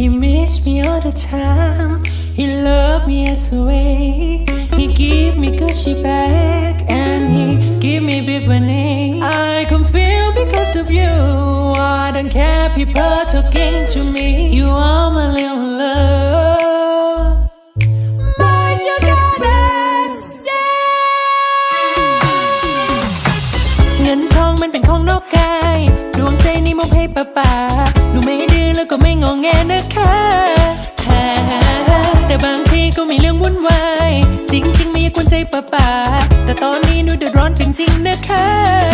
He miss me all the time. He love me as a way. He give me Gucci bag and he give me big money. I can feel because of you. I don't care people talking to me. You are my little love. My sugar daddy. เงินทองมันเป็นของนอกกายดวงใจนี่มอบให้ป้าป่าดูไม่ดื้อแล้วก็ไม่งอแงนะ ป้าป่าแต่ตอนนี้หนูเดือดร้อนจริงๆนะคะ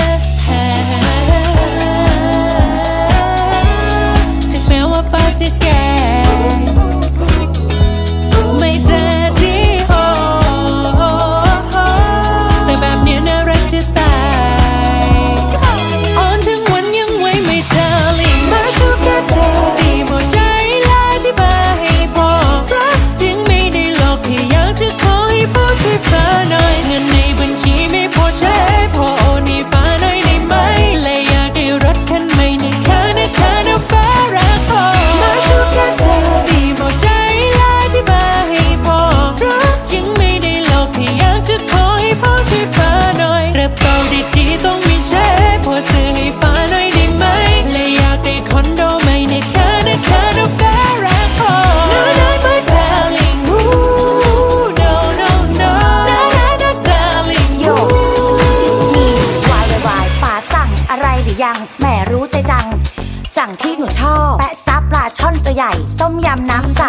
ที่หนูชอบ แปะซับปลาช่อนตัวใหญ่ ต้มยำน้ำใส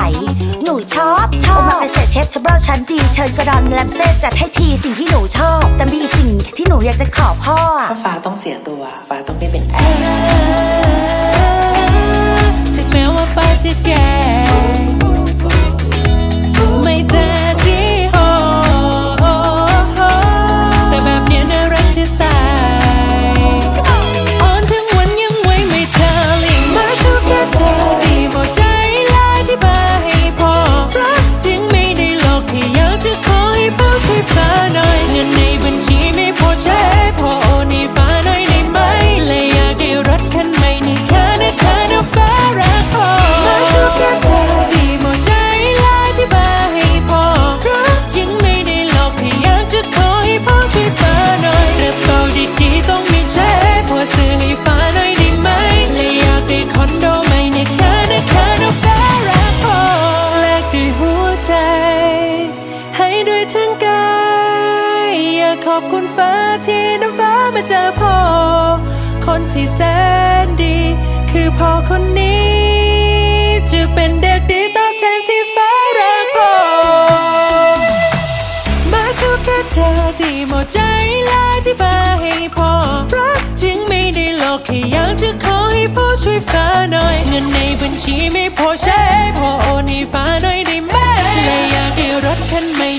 หนูชอบ ชอบโอมาเกษตรเชฟเทเบิลชั้นดีเชิญกระดอนแลมเซ่จัดให้ทีสิ่งที่หนูชอบ แต่มีอีกสิ่งที่หนูอยากจะขอพ่ออะถ้าฟ้าต้องเสียตัว ฟ้าต้องได้เป็นแอ ให้ ขอบคุณฟ้าที่น้ำฟ้ามาเจอพ่อ คนที่แสนดี คือพ่อคนนี้ จะเป็นเด็กดีตอบแทนที่ฟ้ารักพ่อมาชูแค่เธอที่หมดใจลาที่มาให้พ่อรักจึงไม่ได้หลอกแค่อยากจะขอให้พ่อช่วยฟ้าหน่อย เงินในบัญชีไม่พอใช้พ่อโอนให้ฟ้าหน่อยได้ไหมเลยอยากได้รถคันให